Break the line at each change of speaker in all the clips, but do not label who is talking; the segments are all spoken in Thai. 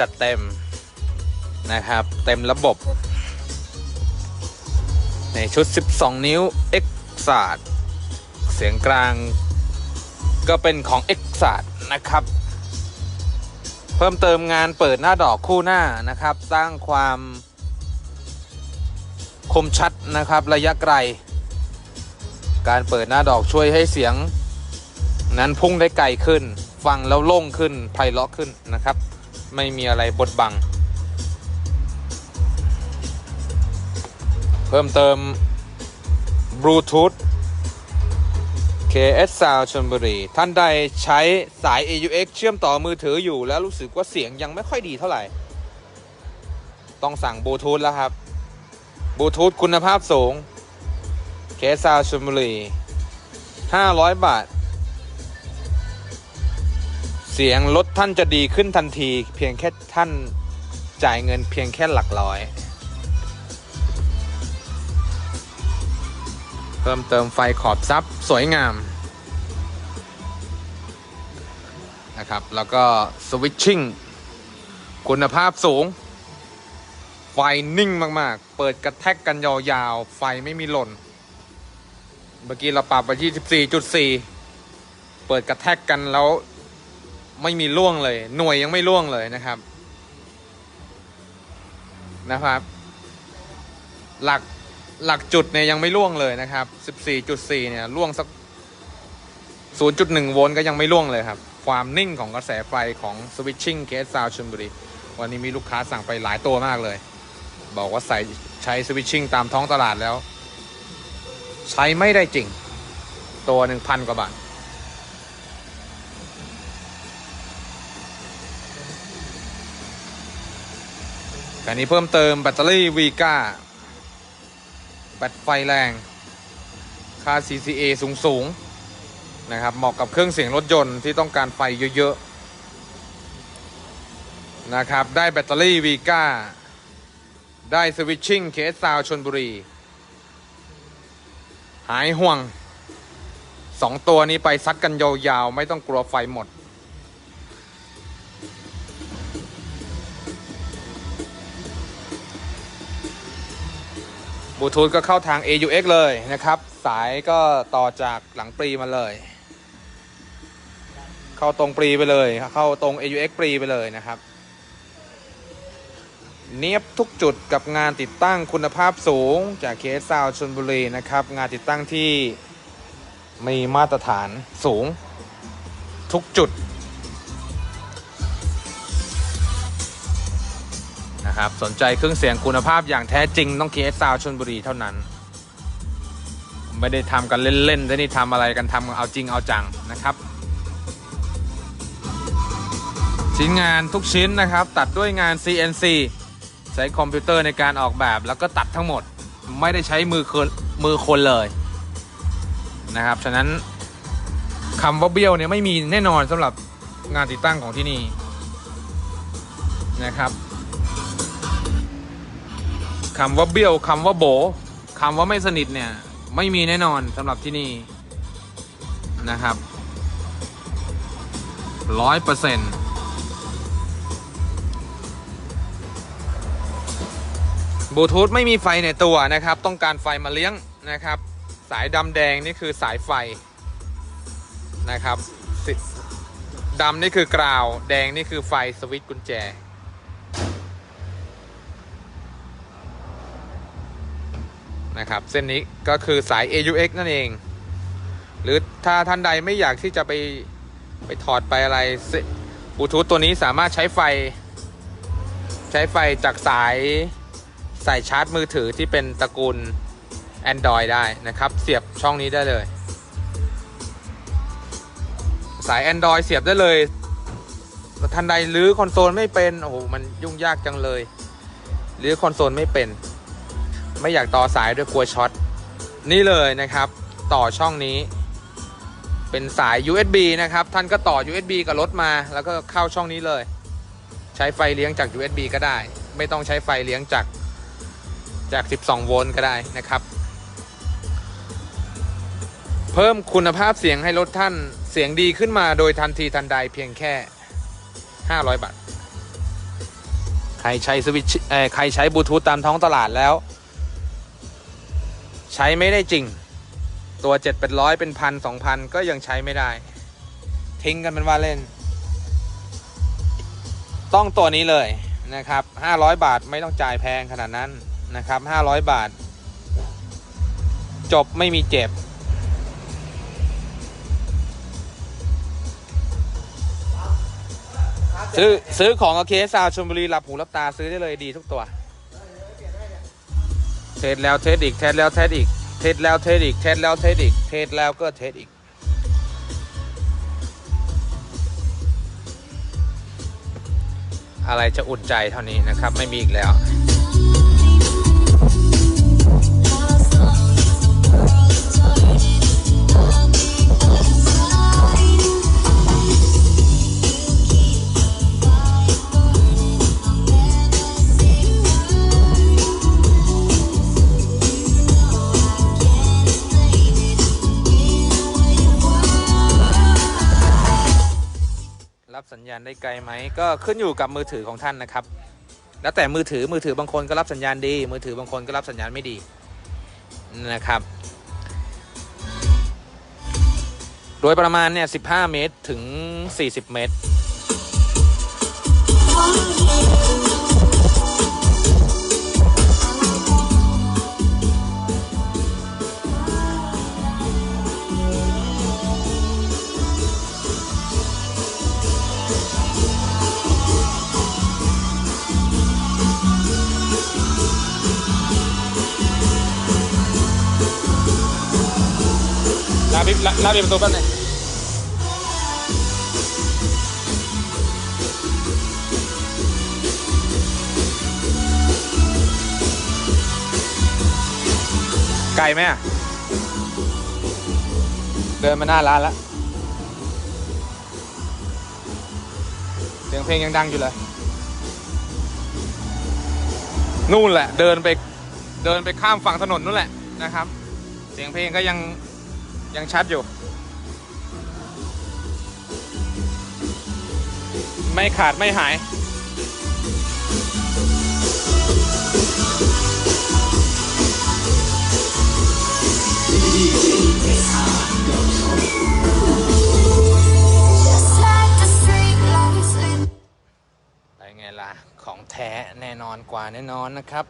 จัดเต็มนะครับ เต็มระบบ ในชุด 12 นิ้ว X ศาสตร์เสียงกลางก็เป็นของ X ศาสตร์นะครับ เพิ่มเติมงานเปิดหน้าดอกคู่หน้านะครับ สร้างความคมชัดนะครับระยะไกล การเปิดหน้าดอกช่วยให้เสียงนั้นพุ่งได้ไกลขึ้น ฟังแล้วโล่งขึ้นไพเราะขึ้นนะครับ ไม่มีอะไรบดบัง เพิ่มเติมบลูทูธ KS Sound ชลบุรี ท่านใดใช้สาย AUX เชื่อมต่อมือถืออยู่แล้วรู้สึกว่าเสียงยังไม่ค่อยดีเท่าไหร่ ต้องสั่งบลูทูธแล้วครับบลูทูธคุณภาพสูง KS Sound ชลบุรี 500 บาท เสียงรถท่านจะดีขึ้นทันที เพียงแค่ท่านจ่ายเงินเพียงแค่หลักร้อย เพิ่มเติมไฟขอบซับสวยงามนะครับ แล้วก็สวิตชิ่งคุณภาพสูง ไฟนิ่งมาก ๆ เปิดกระแทกกันยาวๆ ไฟไม่มีหล่น เมื่อกี้เราปรับไปที่14.4 เปิดกระแทกกันแล้ว ไม่มีร่วงเลย หน่วยยังไม่ร่วงเลยนะครับ นะครับ หลักหลักจุดเนี่ยยังไม่ร่วงเลยนะครับ 14.4 เนี่ยร่วงสัก 0.1 โวลต์ก็ยังไม่ร่วงเลยครับ ความนิ่งของกระแสไฟของ Switching Case Sound ชลบุรี วันนี้มีลูกค้าสั่งไปหลายตัวมากเลย บอกว่าใส่ใช้ Switching ตามท้องตลาดแล้ว ใช้ไม่ได้จริง ตัวหนึ่งพันกว่าบาท การนี้เพิ่มเติมแบตเตอรี่วีก้าแบตไฟแรง ค่า CCA สูงสูงนะครับ เหมาะกับเครื่องเสียงรถยนต์ที่ต้องการไฟเยอะๆ นะครับ ได้แบตเตอรี่วีก้าได้สวิตชิ่งเคสซาวชนบุรี หายห่วงสองตัวนี้ไปซัดกันยาวๆ ไม่ต้องกลัวไฟหมด บลูทูธก็เข้าทาง AUX เลยนะครับ สายก็ต่อจากหลังปรีมาเลย เข้าตรงปรีไปเลย เข้าตรง AUX ปรีไปเลยนะครับ เนียบทุกจุดกับงานติดตั้งคุณภาพสูงจากเคสซาวชนบุรีนะครับ งานติดตั้งที่มีมาตรฐานสูงทุกจุด นะครับ สนใจเครื่องเสียงคุณภาพอย่างแท้จริงต้อง KS Sound ชนบุรีเท่านั้น ไม่ได้ทำกันเล่นๆแต่นี่ทำอะไรกันทำเอาจริงเอาจังนะครับ ชิ้นงานทุกชิ้นนะครับ ตัดด้วยงาน CNC ใช้คอมพิวเตอร์ในการออกแบบแล้วก็ตัดทั้งหมดไม่ได้ใช้มือคนมือคนเลยนะครับ ฉะนั้นคำว่าเบี้ยวเนี่ยไม่มีแน่นอนสำหรับงานติดตั้งของที่นี่นะครับ คำว่าเบี้ยวคำว่าโบคำว่าไม่สนิทเนี่ย ไม่มีแน่นอนสำหรับที่นี่นะครับร้อยเปอร์เซ็นต์บลูทูธไม่มีไฟในตัวนะครับ ต้องการไฟมาเลี้ยงนะครับ สายดำแดงนี่คือสายไฟนะครับสิดำนี่คือกราว แดงนี่คือไฟสวิตช์กุญแจ นะครับ เส้นนี้ก็คือสาย AUX นั่นเอง หรือถ้าท่านใดไม่อยากที่จะไปไปถอดไปอะไรบลูทูธตัวนี้สามารถใช้ไฟ ใช้ไฟจากสายสายชาร์จมือถือที่เป็นตระกูล Android ได้นะครับ เสียบช่องนี้ได้เลย สาย Android เสียบได้เลยท่านใดหรือคอนโซลไม่เป็น โอ้โห มันยุ่งยากจังเลย หรือคอนโซลไม่เป็น ไม่อยากต่อสายด้วยกลัวช็อต นี่เลยนะครับ ต่อช่องนี้ เป็นสาย USB นะครับ ท่านก็ต่อ USB กับรถมา แล้วก็เข้าช่องนี้เลย ใช้ไฟเลี้ยงจาก USB ก็ได้ ไม่ต้องใช้ไฟเลี้ยงจากจาก 12 โวลต์ก็ได้นะครับ เพิ่มคุณภาพเสียงให้รถท่านเสียงดีขึ้นมาโดยทันทีทันใดเพียงแค่ 500 บาท ใครใช้สวิตช์เอ่อใครใช้บลูทูธตามท้องตลาดแล้ว ใช้ไม่ได้จริง ตัวเจ็ดเป็นร้อยเป็นพันสองพันก็ยังใช้ไม่ได้ ทิ้งกันเป็นว่าเล่น ต้องตัวนี้เลยนะครับ500บาทไม่ต้องจ่ายแพงขนาดนั้นนะครับ500บาท จบไม่มีเจ็บซื้อซื้อของโอเคซาวชลบุรีหลับหูหลับตาซื้อได้เลยดีทุกตัว เทสแล้วเทสอีก เทสแล้วเทสอีก เทสแล้วเทสอีก เทสแล้วเทสอีก เทสแล้วก็เทสอีก อะไรจะอุ่นใจเท่านี้นะครับ ไม่มีอีกแล้ว ได้ไกลไหมก็ขึ้นอยู่กับมือถือของท่านนะครับ แล้วแต่มือถือมือถือบางคนก็รับสัญญาณดี มือถือบางคนก็รับสัญญาณไม่ดีนะครับ โดยประมาณเนี่ย15 เมตรถึง 40 เมตราบิลาลาบิประตูแป๊บนึงไกลไหมอะเดินมาหน้าร้านแล้วเสียงเพลงยังดังอยู่เลย นู่นแหละ เดินไปเดินไปข้ามฝั่งถนนนู่นแหละนะครับ เสียงเพลงก็ยังยังชัดอยู่ ไม่ขาดไม่หาย ไปไงล่ะ ของแท้แน่นอนกว่าแน่นอนนะครับ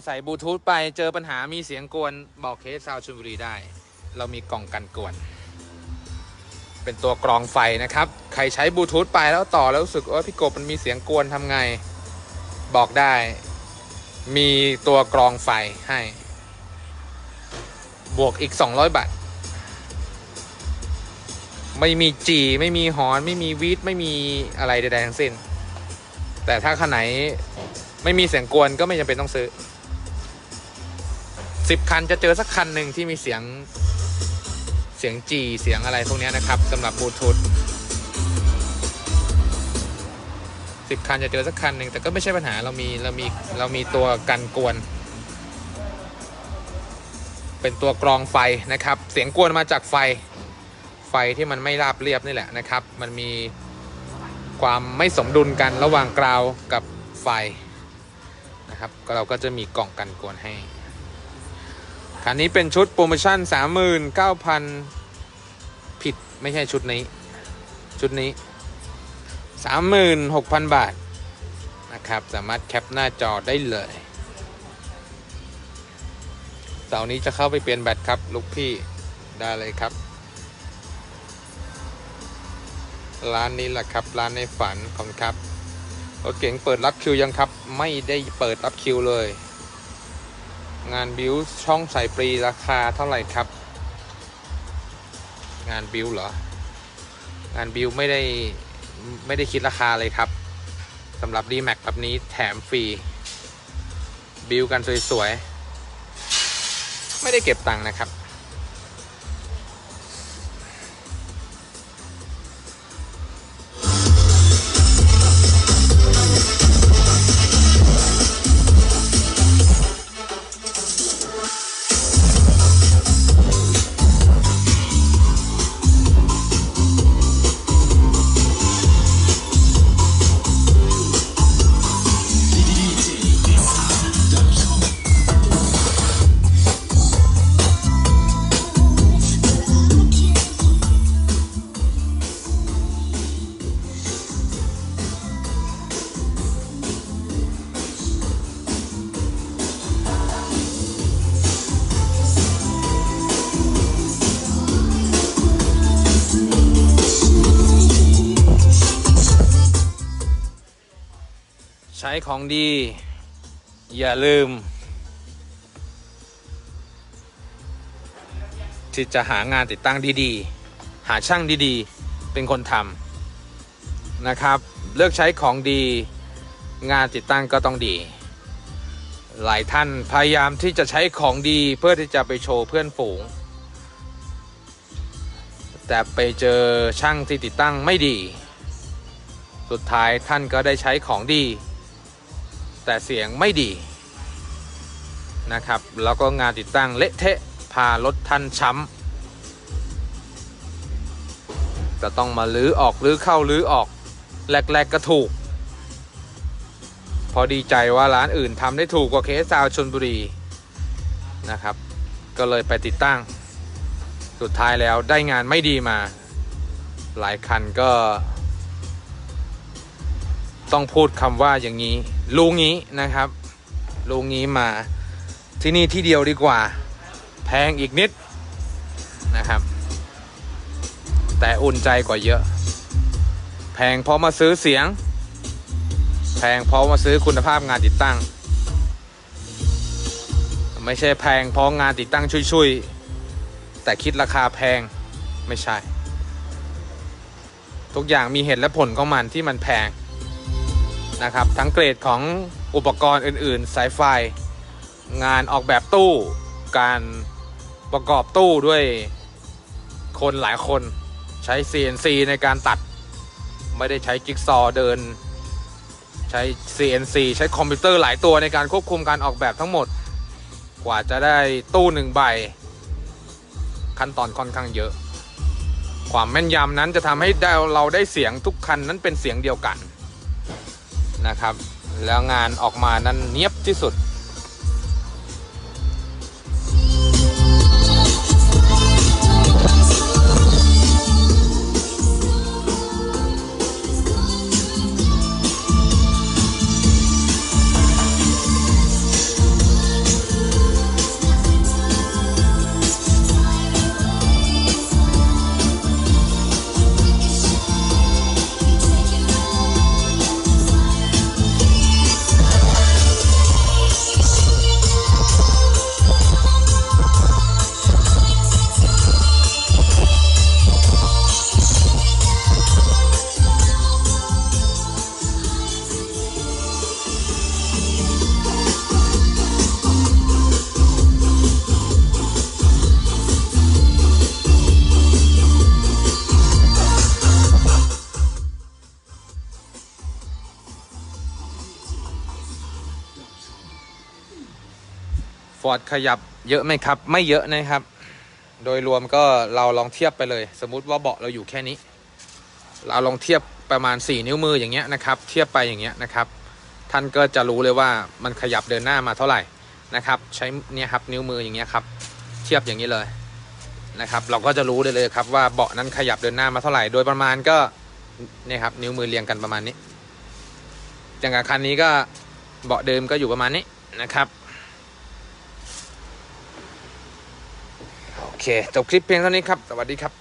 ใครใส่บลูทูธไปเจอปัญหามีเสียงกวนบอกเคสซาวชลบุรีได้ เรามีกล่องกันกวน เป็นตัวกรองไฟนะครับ ใครใช้บลูทูธไปแล้วต่อแล้วรู้สึกว่าพี่กบมันมีเสียงกวนทำไง บอกได้ มีตัวกรองไฟให้ บวกอีก 200 บาท ไม่มีจีไม่มีหอน ไม่มีวีดไม่มีอะไรใดๆทั้งสิ้น แต่ถ้าคันไหนไม่มีเสียงกวนก็ไม่จำเป็นต้องซื้อ สิบคันจะเจอสักคันหนึ่งที่มีเสียงเสียงจีเสียงอะไรพวกนี้นะครับสำหรับบลูทูธสิบคันจะเจอสักคันหนึ่งแต่ก็ไม่ใช่ปัญหาเรามีเรามีเรามีตัวกันกวน เป็นตัวกรองไฟนะครับ เสียงกวนมาจากไฟไฟที่มันไม่ราบเรียบนี่แหละนะครับ มันมีความไม่สมดุลกันระหว่างกราวกับไฟนะครับเราก็จะมีกล่องกันกวนให้ คันนี้เป็นชุดโปรโมชั่น 39,000 ผิดไม่ใช่ชุดนี้ ชุดนี้ 36,000 บาท นะครับ สามารถแคปหน้าจอได้เลยเสาร์นี้จะเข้าไปเปลี่ยนแบตครับ ลูกพี่ได้เลยครับ ร้านนี้แหละครับ ร้านในฝันของครับรถเก๋งเปิดรับคิวยังครับ ไม่ได้เปิดรับคิวเลย งานบิวช่องใส่ปรีราคาเท่าไหร่ครับ งานบิวเหรอ งานบิวไม่ได้ไม่ได้คิดราคาเลยครับสำหรับดีแม็กแบบนี้แถมฟรี บิวกันสวยๆ ไม่ได้เก็บตังค์นะครับ ช้ของดี อย่าลืม ที่จะหางานติดตั้งดีๆ หาช่างดีๆ เป็นคนทำนะครับ เลือกใช้ของดีงานติดตั้งก็ต้องดี หลายท่านพยายามที่จะใช้ของดีเพื่อที่จะไปโชว์เพื่อนฝูง แต่ไปเจอช่างที่ติดตั้งไม่ดี สุดท้ายท่านก็ได้ใช้ของดี แต่เสียงไม่ดีนะครับ แล้วก็งานติดตั้งเละเทะพารถท่านช้ำจะต้องมาลื้อออกลื้อเข้าลื้อออกแรกๆก็ถูก พอดีใจว่าร้านอื่นทำได้ถูกกว่าเคสซาวชนบุรีนะครับ ก็เลยไปติดตั้ง สุดท้ายแล้วได้งานไม่ดีมา หลายคันก็ ต้องพูดคำว่าอย่างนี้ลุงงี้นะครับลุงงี้มาที่นี่ที่เดียวดีกว่า แพงอีกนิดนะครับ แต่อุ่นใจกว่าเยอะ แพงเพราะมาซื้อเสียง แพงเพราะมาซื้อคุณภาพงานติดตั้ง ไม่ใช่แพงเพราะงานติดตั้งชุยๆ แต่คิดราคาแพงไม่ใช่ ทุกอย่างมีเหตุและผลของมันที่มันแพง นะครับ ทั้งเกรดของอุปกรณ์อื่น ๆ สายไฟ งานออกแบบตู้การประกอบตู้ด้วยคนหลายคนใช้ CNC ในการตัด ไม่ได้ใช้จิ๊กซอว์เดิน ใช้ CNC ใช้คอมพิวเตอร์หลายตัวในการควบคุมการออกแบบทั้งหมด กว่าจะได้ตู้หนึ่งใบ ขั้นตอนค่อนข้างเยอะ ความแม่นยำนั้นจะทำให้เราได้เสียงทุกคันนั้นเป็นเสียงเดียวกัน นะครับ แล้วงานออกมานั้นเนียบที่สุด อร์ดขยับเยอะไหมครับ ไม่เยอะนะครับ โดยรวมก็เราลองเทียบไปเลย สมมุติว่าเบาะเราอยู่แค่นี้ เราลองเทียบประมาณ 4 นิ้วมืออย่างเงี้ยนะครับ เทียบไปอย่างเงี้ยนะครับ ท่านก็จะรู้เลยว่ามันขยับเดินหน้ามาเท่าไหร่นะครับ ใช้เนี่ยครับนิ้วมืออย่างเงี้ยครับ เทียบอย่างนี้เลยนะครับ เราก็จะรู้ได้เลยครับว่าเบาะนั้นขยับเดินหน้ามาเท่าไหร่ โดยประมาณก็เนี่ยครับนิ้วมือเรียงกันประมาณนี้อย่างกับคันนี้ก็เบาะเดิมก็อยู่ประมาณนี้นะครับ โอ เคจบคลิปเพียงเท่านี้ครับ สวัสดีครับ